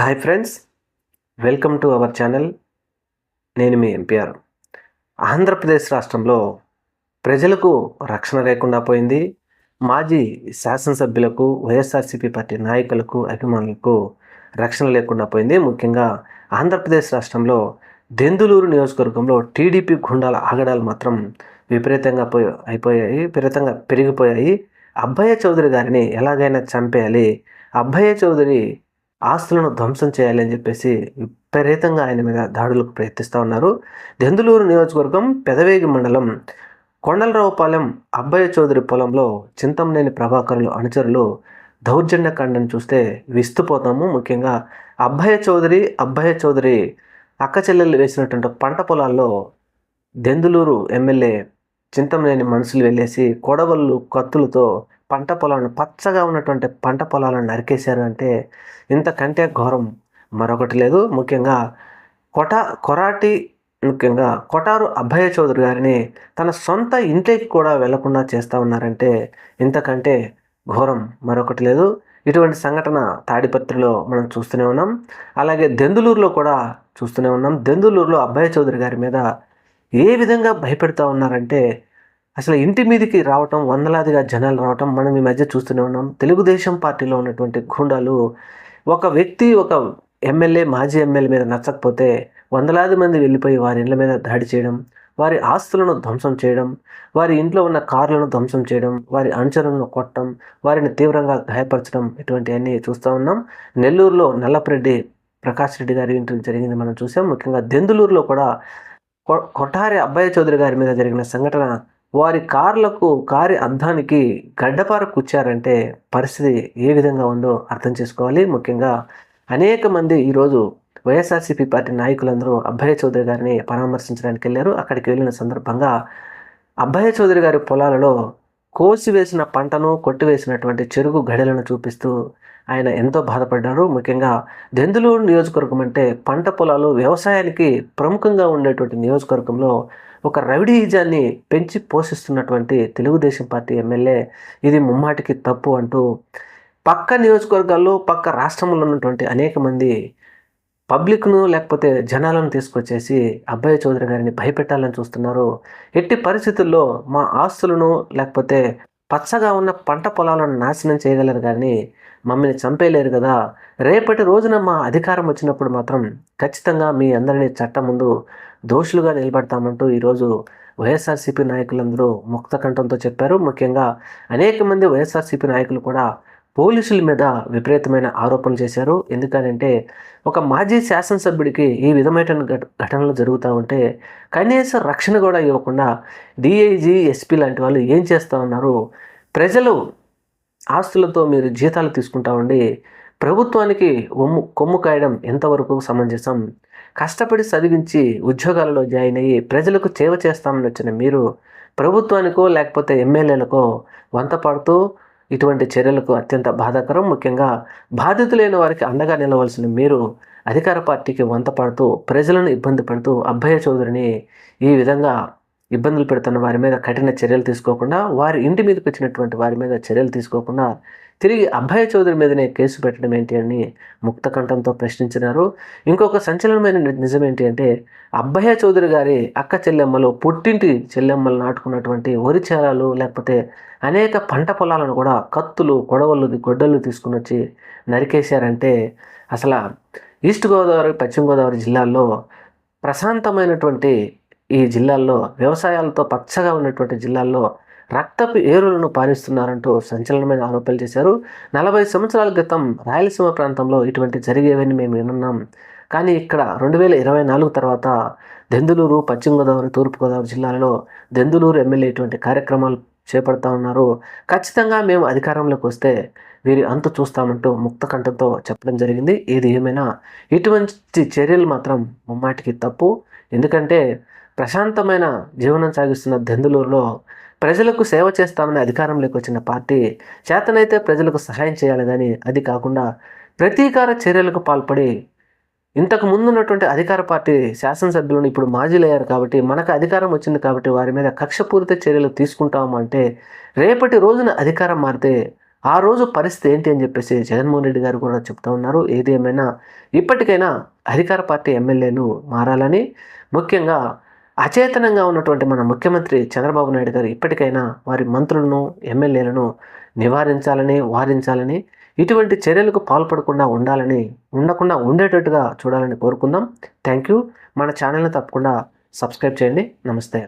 Hi friends welcome to our channel నేను మీ NPR. Andhra Pradesh రాష్ట్రంలో ప్రజలకు రక్షణ లేకుండా పోయింది. మాజీ శాసనసభ్యులకు వైఎస్ఆర్సీపీ పార్టీ నాయకులకు అభిమానులకు రక్షణ లేకుండా పోయింది. ముఖ్యంగా ఆంధ్రప్రదేశ్ రాష్ట్రంలో దెందులూరు నియోజకవర్గంలో టీడీపీ గుండాల ఆగడాలు మాత్రం విపరీతంగా పోయి అయిపోయాయి విపరీతంగా పెరిగిపోయాయి. అబ్బయ్య చౌదరి గారిని ఎలాగైనా చంపేయాలి. అబ్బయ్య చౌదరి ఆస్తులను ధ్వంసం చేయాలి అని చెప్పేసి విపరీతంగా ఆయన మీద దాడులకు ప్రయత్నిస్తూ ఉన్నారు. దెందులూరు నియోజకవర్గం పెదవేగి మండలం కొండలరావుపాలెం అబ్బయ్య చౌదరి పొలంలో చింతంనేని ప్రభాకరులు అనుచరులు దౌర్జన్యకాండను చూస్తే విస్తుపోతాము. ముఖ్యంగా అబ్బయ్య చౌదరి అబ్బయ్య చౌదరి అక్క చెల్లెలు వేసినటువంటి పంట పొలాల్లో దెందులూరు ఎమ్మెల్యే చింతమనేని మనుషులు వెళ్ళేసి కొడవళ్ళు కత్తులతో పంట పొలాలను పచ్చగా ఉన్నటువంటి పంట పొలాలను నరికేశారు అంటే ఇంతకంటే ఘోరం. మరొకటి లేదు. ముఖ్యంగా కొట కొరాటి ముఖ్యంగా కొటారు అభయ చౌదరి గారిని తన సొంత ఇంటికి కూడా వెళ్ళకుండా చేస్తూ ఉన్నారంటే ఇంతకంటే ఘోరం. మరొకటి లేదు. ఇటువంటి సంఘటన తాడిపత్రిలో మనం చూస్తూనే ఉన్నాం. అలాగే దెందులూరులో కూడా చూస్తూనే ఉన్నాం. దెందులూరులో అభయ చౌదరి గారి మీద ఏ విధంగా భయపెడతా ఉన్నారంటే అసలు ఇంటి మీదకి రావటం వందలాదిగా జనాలు రావటం మనం ఈ మధ్య చూస్తూనే ఉన్నాం. తెలుగుదేశం పార్టీలో ఉన్నటువంటి గూండాలు ఒక వ్యక్తి ఒక ఎమ్మెల్యే మాజీ ఎమ్మెల్యే మీద నచ్చకపోతే వందలాది మంది వెళ్ళిపోయి వారి ఇళ్ళ మీద దాడి చేయడం వారి ఆస్తులను ధ్వంసం చేయడం వారి ఇంట్లో ఉన్న కార్లను ధ్వంసం చేయడం వారి అనుచరులను కొట్టడం వారిని తీవ్రంగా గాయపరచడం ఇటువంటివన్నీ చూస్తూ ఉన్నాం. నెల్లూరులో నల్లపరెడ్డి ప్రకాష్ రెడ్డి గారి ఇంటి జరిగింది మనం చూసాం. ముఖ్యంగా దెందులూరులో కూడా కొ- కొఠారి అబ్బాయి చౌదరి గారి మీద జరిగిన సంఘటన వారి కార్లకు కారి అద్దానికి గడ్డపార కూర్చారంటే పరిస్థితి ఏ విధంగా ఉందో అర్థం చేసుకోవాలి. ముఖ్యంగా అనేక మంది ఈరోజు వైఎస్ఆర్సీపీ పార్టీ నాయకులందరూ అభయ చౌదరి గారిని పరామర్శించడానికి వెళ్ళారు. అక్కడికి వెళ్ళిన సందర్భంగా అభయ చౌదరి గారి పొలాలలో కోసివేసిన పంటను కొట్టివేసినటువంటి చెరుకు గడలను చూపిస్తూ ఆయన ఎంతో బాధపడ్డారు. ముఖ్యంగా దెందులూరు నియోజకవర్గం అంటే పంట పొలాలు వ్యవసాయానికి ప్రముఖంగా ఉండేటువంటి నియోజకవర్గంలో ఒక రవిడీజాన్ని పెంచి పోషిస్తున్నటువంటి తెలుగుదేశం పార్టీ ఎమ్మెల్యే ఇది ముమ్మాటికి తప్పు అంటూ పక్క నియోజకవర్గాల్లో పక్క రాష్ట్రంలో ఉన్నటువంటి అనేక మంది పబ్లిక్ను లేకపోతే జనాలను తీసుకొచ్చేసి అబ్బాయి చౌదరి గారిని భయపెట్టాలని చూస్తున్నారు. ఎట్టి పరిస్థితుల్లో మా ఆస్తులను లేకపోతే పచ్చగా ఉన్న పంట పొలాలను నాశనం చేయగలరు కానీ మమ్మల్ని చంపేయలేరు కదా. రేపటి రోజున మా అధికారం వచ్చినప్పుడు మాత్రం ఖచ్చితంగా మీ అందరినీ చట్టం ముందు దోషులుగా నిలబడతామంటూ ఈరోజు వైఎస్ఆర్సీపీ నాయకులందరూ ముక్త కంఠంతో చెప్పారు. ముఖ్యంగా అనేక మంది వైఎస్ఆర్సీపీ నాయకులు కూడా పోలీసుల మీద విపరీతమైన ఆరోపణలు చేశారు. ఎందుకనంటే ఒక మాజీ శాసనసభ్యుడికి ఈ విధమైన ఘటనలు జరుగుతూ ఉంటే కనీస రక్షణ కూడా ఇవ్వకుండా డిఐజీ ఎస్పీ లాంటి వాళ్ళు ఏం చేస్తూ ఉన్నారు ప్రజలు ఆస్తులతో మీరు జీతాలు తీసుకుంటా ఉండి ప్రభుత్వానికి ఒమ్ము కొమ్ము కాయడం ఎంతవరకు సమంజసం? కష్టపడి చదివించి ఉద్యోగాలలో జాయిన్ అయ్యి ప్రజలకు సేవ చేస్తామని వచ్చిన మీరు ప్రభుత్వానికో లేకపోతే ఎమ్మెల్యేలకో వంత పాడుతూ ఇటువంటి చర్యలకు అత్యంత బాధాకరం. ముఖ్యంగా బాధితులైన వారికి అండగా నిలవలసిన మీరు అధికార పార్టీకి వంత పడుతూ ప్రజలను ఇబ్బంది పడుతూ అభయ చౌదరిని ఈ విధంగా ఇబ్బందులు పెడుతున్న వారి మీద కఠిన చర్యలు తీసుకోకుండా వారి ఇంటి మీదకి వచ్చినటువంటి వారి మీద చర్యలు తీసుకోకుండా తిరిగి అభయ చౌదరి మీదనే కేసు పెట్టడం ఏంటి అని ముక్తకంఠంతో ప్రశ్నించినారు. ఇంకొక సంచలనమైన నిజం ఏంటి అంటే అబ్బయ్య చౌదరి గారి అక్క చెల్లెమ్మలు పుట్టింటి చెల్లెమ్మలు నాటుకున్నటువంటి వరి చేరాలు లేకపోతే అనేక పంట పొలాలను కూడా కత్తులు కొడవలు గొడ్డలు తీసుకుని వచ్చి నరికేశారంటే అసలు ఈస్ట్ గోదావరి పశ్చిమ గోదావరి జిల్లాల్లో ప్రశాంతమైనటువంటి ఈ జిల్లాల్లో వ్యవసాయాలతో పచ్చగా ఉన్నటువంటి జిల్లాల్లో రక్తపు ఏరులను పాలిస్తున్నారంటూ సంచలనమైన ఆరోపణలు చేశారు. నలభై సంవత్సరాల క్రితం రాయలసీమ ప్రాంతంలో ఇటువంటి జరిగేవని మేము వినున్నాం కానీ ఇక్కడ రెండు వేల ఇరవై నాలుగు తర్వాత దెందులూరు పశ్చిమ గోదావరి తూర్పుగోదావరి జిల్లాలలో దెందులూరు ఎమ్మెల్యే ఇటువంటి కార్యక్రమాలు చేపడతా ఉన్నారు. ఖచ్చితంగా మేము అధికారంలోకి వస్తే వీరి అంత చూస్తామంటూ ముక్త కంఠంతో చెప్పడం జరిగింది. ఏది ఏమైనా ఇటువంటి చర్యలు మాత్రం ముమ్మాటికి తప్పు. ఎందుకంటే ప్రశాంతమైన జీవనం సాగిస్తున్న దెందులూరులో ప్రజలకు సేవ చేస్తామని అధికారంలోకి వచ్చిన పార్టీ చేతనైతే ప్రజలకు సహాయం చేయాలి కానీ అది కాకుండా ప్రతీకార చర్యలకు పాల్పడి ఇంతకు ముందు ఉన్నటువంటి అధికార పార్టీ శాసనసభ్యులను ఇప్పుడు మాజీలు అయ్యారు కాబట్టి మనకు అధికారం వచ్చింది కాబట్టి వారి మీద కక్షపూరిత చర్యలు తీసుకుంటాము అంటే రేపటి రోజున అధికారం మారితే ఆ రోజు పరిస్థితి ఏంటి అని చెప్పేసి జగన్మోహన్ రెడ్డి గారు కూడా చెప్తా ఉన్నారు. ఏది ఏమైనా ఇప్పటికైనా అధికార పార్టీ ఎమ్మెల్యేలు మారాలని ముఖ్యంగా అచేతనంగా ఉన్నటువంటి మన ముఖ్యమంత్రి చంద్రబాబు నాయుడు గారు ఇప్పటికైనా వారి మంత్రులను ఎమ్మెల్యేలను నివారించాలని వారించాలని ఇటువంటి చర్యలకు పాల్పడకుండా ఉండాలని ఉండకుండా ఉండేటట్టుగా చూడాలని కోరుకుందాం. Thank you. మన ఛానల్ని తప్పకుండా సబ్స్క్రైబ్ చేయండి. నమస్తే.